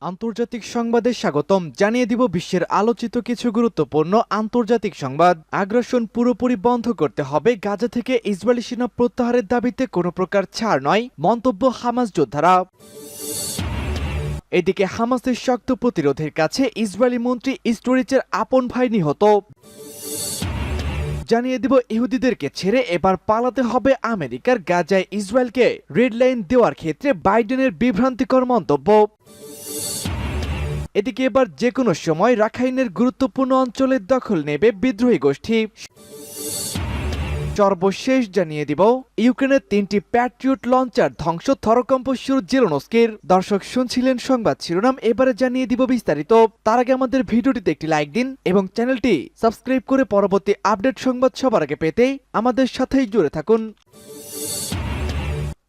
আন্তর্জাতিক সংবাদে স্বাগতম। জানিয়ে দিব বিশ্বের আলোচিত কিছু গুরুত্বপূর্ণ আন্তর্জাতিক সংবাদ। আগ্রাসন পুরোপুরি বন্ধ করতে হবে। গাজা থেকে ইসরায়েলি সেনা প্রত্যাহারের দাবিতে কোনো প্রকার ছাড় নয়, মন্তব্য হামাস যোদ্ধারা। এদিকে হামাসের শক্ত প্রতিরোধের কাছে ইসরায়েলি মন্ত্রী স্টোরিচের আপন ভাই নিহত। জানিয়ে দিব, ইহুদিদেরকে ছেড়ে এবার পালাতে হবে আমেরিকার গাজায় ইসরায়েলকে। রেড লাইন দেওয়ার ক্ষেত্রে বাইডেনের বিভ্রান্তিকর মন্তব্য। এদিকে এবার যে কোনো সময় রাখাইনের গুরুত্বপূর্ণ অঞ্চলের দখল নেবে বিদ্রোহী গোষ্ঠী। সর্বশেষ জানিয়ে দিব, ইউক্রেনের তিনটি প্যাট্রিয়ট লঞ্চার ধ্বংস থরকম্প শুরু জেরোনস্কির দর্শক শুনছিলেন সংবাদ শিরোনাম, এবারে জানিয়ে দিব বিস্তারিত। তার আগে আমাদের ভিডিওটিতে একটি লাইক দিন এবং চ্যানেলটি সাবস্ক্রাইব করে পরবর্তী আপডেট সংবাদ সবার আগে পেতে আমাদের সাথেই জুড়ে থাকুন।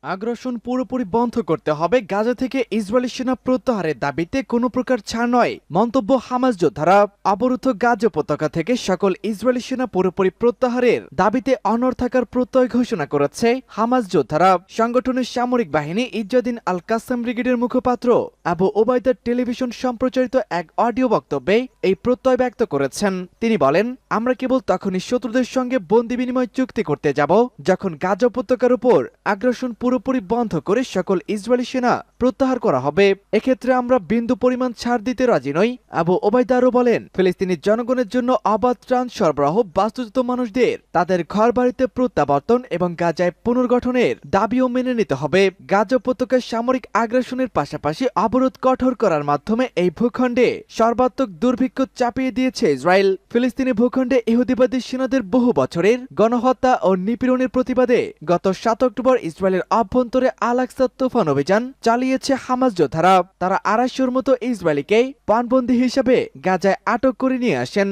আগ্রাসন পুরোপুরি বন্ধ করতে হবে। গাজা থেকে ইসরায়েলি সেনা প্রত্যাহারের দাবিতে কোনো প্রকার ছাড় নয়। মন্তব্য হামাস যোদ্ধারা। অবরুদ্ধ গাজ উপত্যকা থেকে সকল ইসরায়েলি সেনা পুরোপুরি প্রত্যাহারের দাবিতে অনর থাকার প্রত্যয় ঘোষণা করেছে হামাস যোদ্ধারা। সংগঠনের সামরিক বাহিনী ইজ্জাদিন আল কাসাম ব্রিগেডের মুখপাত্র আবু ওবায়দার টেলিভিশন সম্প্রচারিত এক অডিও বক্তব্যে এই প্রত্যয় ব্যক্ত করেছেন। তিনি বলেন, আমরা কেবল তখনই শত্রুদের সঙ্গে বন্দি বিনিময় চুক্তি করতে যাব যখন গাজা উপত্যকার উপর আগ্রাসন পুরোপুরি বন্ধ করে সকল ইসরায়েলি সেনা প্রত্যাহার করা হবে। এক্ষেত্রে আমরা বিন্দু পরিমাণ ছাড় দিতে রাজি নই, আবু ওবায়দা আরও বলেন, ফিলিস্তিনি জনগণের জন্য অবাধ ত্রাণ সরবরাহ বাস্তুচ্যুত মানুষদের, তাদের ঘর বাড়িতে প্রত্যাবর্তন এবং গাজায় পুনর্গঠনের দাবিও মেনে নিতে হবে। গাজা উপত্যকায় সামরিক আগ্রাসনের পাশাপাশি অবরোধ কঠোর করার মাধ্যমে এই ভূখণ্ডে সর্বাত্মক দুর্ভিক্ষ চাপিয়ে দিয়েছে ইসরায়েল। ফিলিস্তিনি ভূখণ্ডে ইহুদিবাদী সেনাদের বহু বছরের গণহত্যা ও নিপীড়নের প্রতিবাদে গত সাত অক্টোবর ইসরায়েলের অভ্যন্তরে আলাক্সা তুফান অভিযান চালিয়েছে হামাস যোদ্ধারা। তারা আড়াইশোর মতো ইসরায়েলিকে পানবন্দি হিসেবে গাজায় আটক করে নিয়ে আসেন।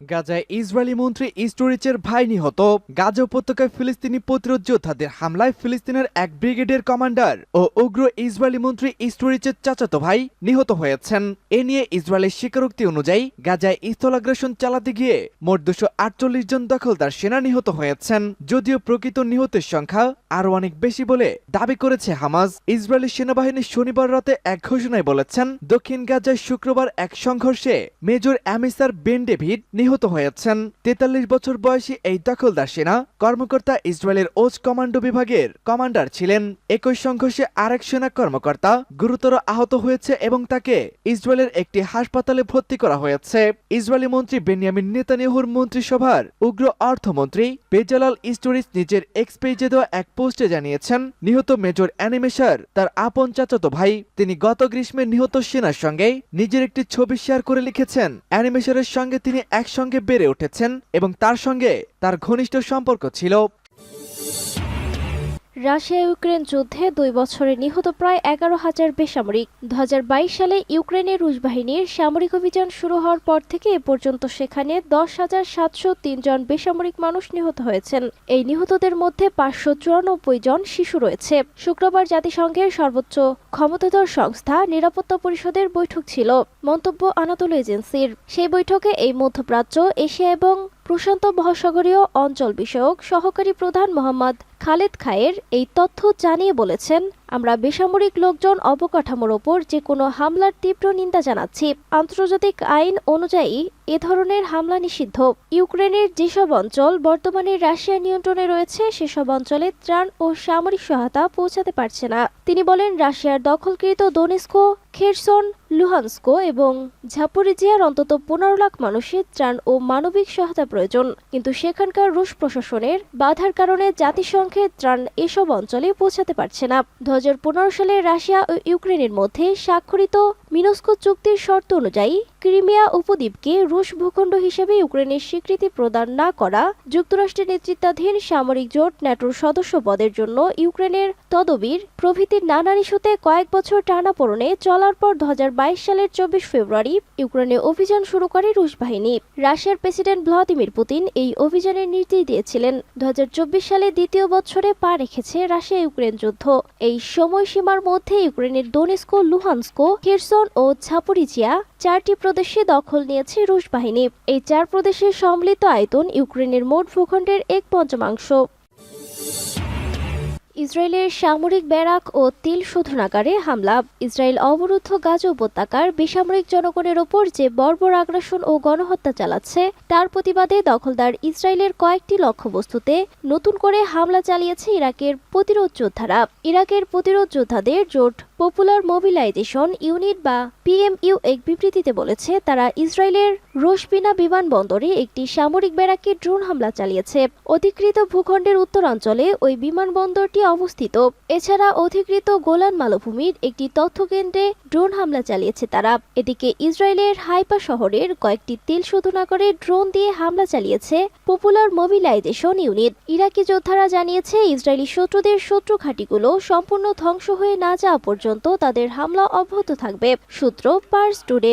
গাজায় ইসরায়েলি মন্ত্রী ইস্টোরিচের ভাই নিহত। গাজা উপত্যকায় ফিলিস্তিনি প্রতিরোধ যোদ্ধাদের হামলায় ফিলিস্তিনের এক ব্রিগেডের কমান্ডার ও উগ্র ইসরায়েলি মন্ত্রী ইস্টোরিচের চাচাতো ভাই নিহত হয়েছেন। এ নিয়ে ইসরায়েলের স্বীকারোক্তি অনুযায়ী গাজায় স্থলাগ্রাসন চালাতে গিয়ে মোট দুশো জন দখলদার সেনা নিহত হয়েছেন, যদিও প্রকৃত নিহতের সংখ্যা আরও অনেক বেশি বলে দাবি করেছে হামাজ ইসরায়েলি সেনাবাহিনী শনিবার রাতে এক ঘোষণায় বলেছেন, দক্ষিণ গাজায় শুক্রবার এক সংঘর্ষে মেজর অ্যামিসার বেন ডেভিড নিহত হয়েছেন। তেতাল্লিশ বছর বয়সী এই দখলদার সেনা কর্মকর্তা ইসরায়েলের ওজ কমান্ডো বিভাগের কমান্ডার ছিলেন। একই সংঘর্ষে আরেক সেনা কর্মকর্তা গুরুতর আহত হয়েছে এবং তাকে ইসরায়েলের একটি হাসপাতালে ভর্তি করা হয়েছে। ইসরায়েলি মন্ত্রী বেনিয়ামিন নেতানিয়াহুর মন্ত্রিসভার উগ্র অর্থমন্ত্রী বেজালাল ইস্টোরিস নিজের এক্স পেজে দেওয়া এক পোস্টে জানিয়েছেন, নিহত মেজর অ্যানিমেশার তার আপন চাচাতো ভাই, তিনি গত গ্রীষ্মে নিহত সেনার সঙ্গে নিজের একটি ছবি শেয়ার করে লিখেছেন। অ্যানিমেশারের সঙ্গে তিনি একসঙ্গে বেড়ে উঠেছেন এবং তার সঙ্গে তার ঘনিষ্ঠ সম্পর্ক ছিল। রাশিয়া ইউক্রেন যুদ্ধে দুই বছরে নিহত প্রায় এগারো হাজার বেসামরিক। দু হাজার বাইশ সালে ইউক্রেনের রুশ বাহিনীর সামরিক অভিযান শুরু হওয়ার পর থেকে এ পর্যন্ত সেখানে দশ হাজার সাতশো জন বেসামরিক মানুষ নিহত হয়েছেন। এই নিহতদের মধ্যে পাঁচশো চুরানব্বই জন শিশু রয়েছে। শুক্রবার জাতিসংঘের সর্বোচ্চ ক্ষমতাধর সংস্থা নিরাপত্তা পরিষদের বৈঠক ছিল, মন্তব্য আনাতোল এজেন্সির। সেই বৈঠকে এই মধ্যপ্রাচ্য, এশিয়া এবং প্রশান্ত মহাসাগরীয় অঞ্চল বিষয়ক সহকারী প্রধান মোহাম্মদ খালেদ খায়ের এই তথ্য জানিয়ে বলেছেন আমরা বেসামরিক লোকজন অবকাঠামোর ওপর যে কোনো হামলার তীব্র নিন্দা জানাচ্ছি। আন্তর্জাতিক আইন অনুযায়ী এ ধরনের হামলা নিষিদ্ধ। ইউক্রেনের যেসব অঞ্চল বর্তমানে রাশিয়ার নিয়ন্ত্রণে রয়েছে, সেসব অঞ্চলে ত্রাণ ও সামরিক সহায়তা পৌঁছাতে পারছে না। তিনি বলেন, রাশিয়ার দখলকৃত দোনেস্কো, খেরসন, লুহানস্কো এবং ঝাপুরিজিয়ার অন্তত পনেরো লাখ মানুষের ত্রাণ ও মানবিক সহায়তা প্রয়োজন। কিন্তু সেখানকার রুশ প্রশাসনের বাধার কারণে জাতিসংঘের ত্রাণ এসব অঞ্চলে পৌঁছাতে পারছে না। সালে রাশিয়া ও ইউক্রেনের মধ্যে স্বাক্ষরিত মিনস্কো চুক্তির শর্ত অনুযায়ী, ক্রিমিয়া উপদ্বীপকে রুশ ভূখণ্ড হিসেবে ইউক্রেনের স্বীকৃতি প্রদান না করা যুক্তরাষ্ট্রের নেতৃত্বাধীন সামরিক জোট ন্যাটোর সদস্য পদের জন্য ইউক্রেনের তদবির প্রভৃতির নানান ইস্যুতে কয়েক বছর টানাপোড়নে চলার পর দু সালের চব্বিশ ফেব্রুয়ারি ইউক্রেনে অভিযান শুরু করে রুশ বাহিনী। রাশিয়ার প্রেসিডেন্ট ভ্লাদিমির পুতিন এই অভিযানের নির্দেশ দিয়েছিলেন। দু সালে দ্বিতীয় বছরে পা রেখেছে রাশিয়া ইউক্রেন যুদ্ধ। এই সময়সীমার মধ্যে ইউক্রেনের দোনেস্কো লুহানস্কো, খেরসন ও ঝাপরিজিয়া চারটি প্রদেশে দখল নিয়েছে রুশ বাহিনী। এই চার প্রদেশের সম্মিলিত আয়তন ইউক্রেনের মোট ভূখণ্ডের এক পঞ্চমাংশ। ইসরায়েলের সামরিক ব্যারাক ও তিল শোধনাগারে হামলা। ইসরায়েল অবরুদ্ধ গাজা উপত্যকার বেসামরিক জনগণের ওপর যে বর্বর আগ্রাসন ও গণহত্যা চালাচ্ছে, তার প্রতিবাদে দখলদার ইসরায়েলের কয়েকটি লক্ষ্যবস্তুতে নতুন করে হামলা চালিয়েছে ইরাকের প্রতিরোধ যোদ্ধারা। ইরাকের প্রতিরোধ যোদ্ধাদের জোট পপুলার মোবিলাইজেশন ইউনিট বা পিএমইউ এক বিবৃতিতে বলেছে, তারা ইসরায়েলের রোশবিনা বিমানবন্দরে একটি সামরিক ব্যারাকে ড্রোন হামলা চালিয়েছে। অধিকৃত ভূখণ্ডের উত্তরাঞ্চলে ওই বিমানবন্দরটি অবস্থিত। এছাড়া অধিকৃত গোলান মালভূমির একটি তথ্যকেন্দ্রে ড্রোন হামলা চালিয়েছে তারা। এদিকে ইসরায়েলের হাইপা শহরের কয়েকটি তেল শোধনাগারে ড্রোন দিয়ে হামলা চালিয়েছে পপুলার মোবিলাইজেশন ইউনিট ইরাকি যোদ্ধারা জানিয়েছে, ইসরায়েলি শত্রুদের শত্রু ঘাঁটিগুলো সম্পূর্ণ ধ্বংস হয়ে না যাওয়া পর্যন্ত তাদের হামলা অব্যাহত থাকবে। সূত্র পার্স টুডে